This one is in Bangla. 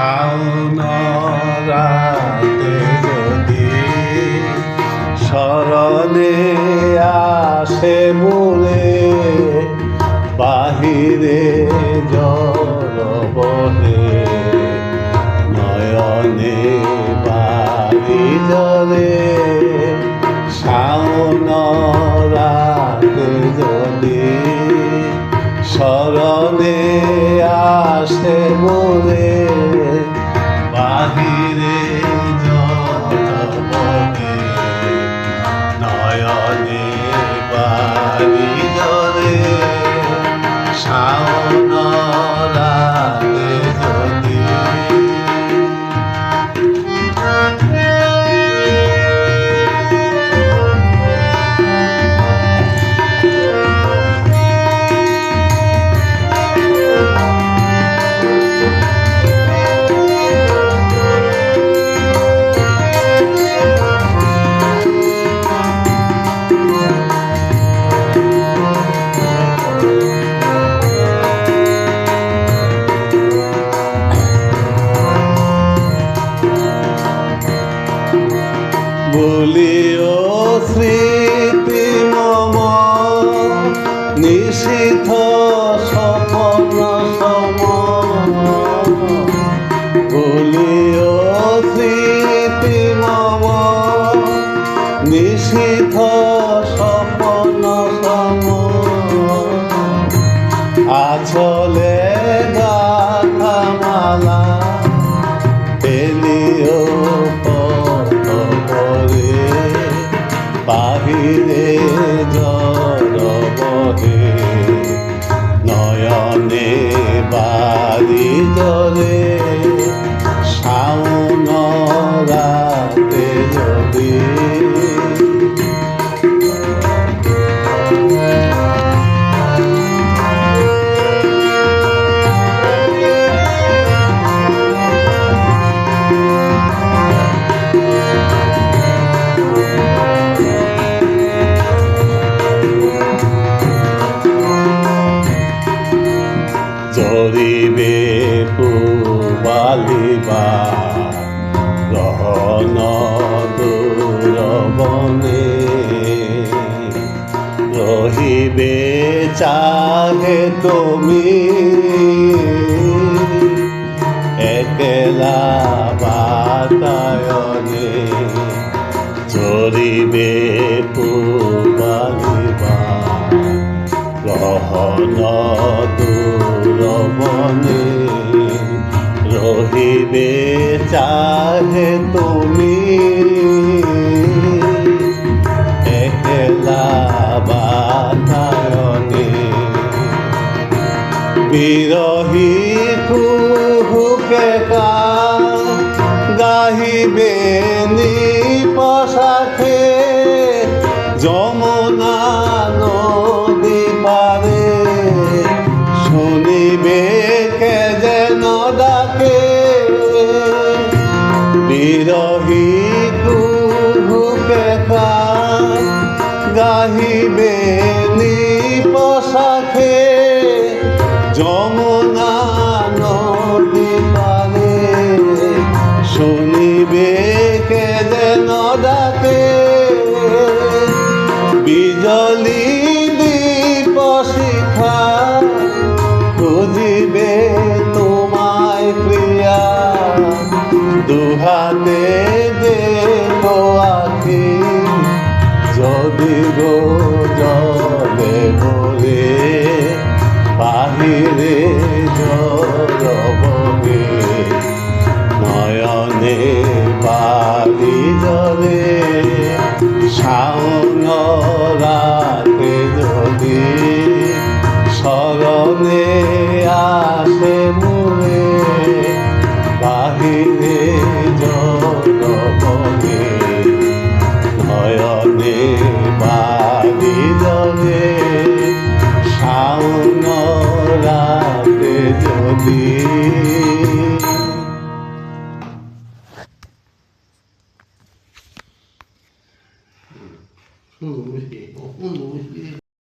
শাওন রাতে যদি স্মরণে আসে মূলে, বাহিরে জল বহে নয়নে বাড়ি জলে শাওন রাতে যদি স্মরণে আসে মনে বলিও স্মৃতি মম নিষিদ্ধ স্বপন সম। বলিও স্মৃতি মম নিষিদ্ধ স্বপন সম। বাহিরে জরিবে পুবালিবা গহন দূরবনে। রহিবে চাহে তুমি একলা বাতায়নে চরিবে পুবালিবা গহন চাহে তুমি। একলা বাতায়নে বিরহী কুহুকে গাহিবে নিপশাখে যমুনা বিরহী কুহুকে কা গাহিবে নিপশাখে যমুনা নদী পারে শুনিবে কে যেন ডাকে বিজলি বাড়ি জলে শাওন রাতে যদি স্মরণে আসে মনে বাহিরে জলবনে নয়নে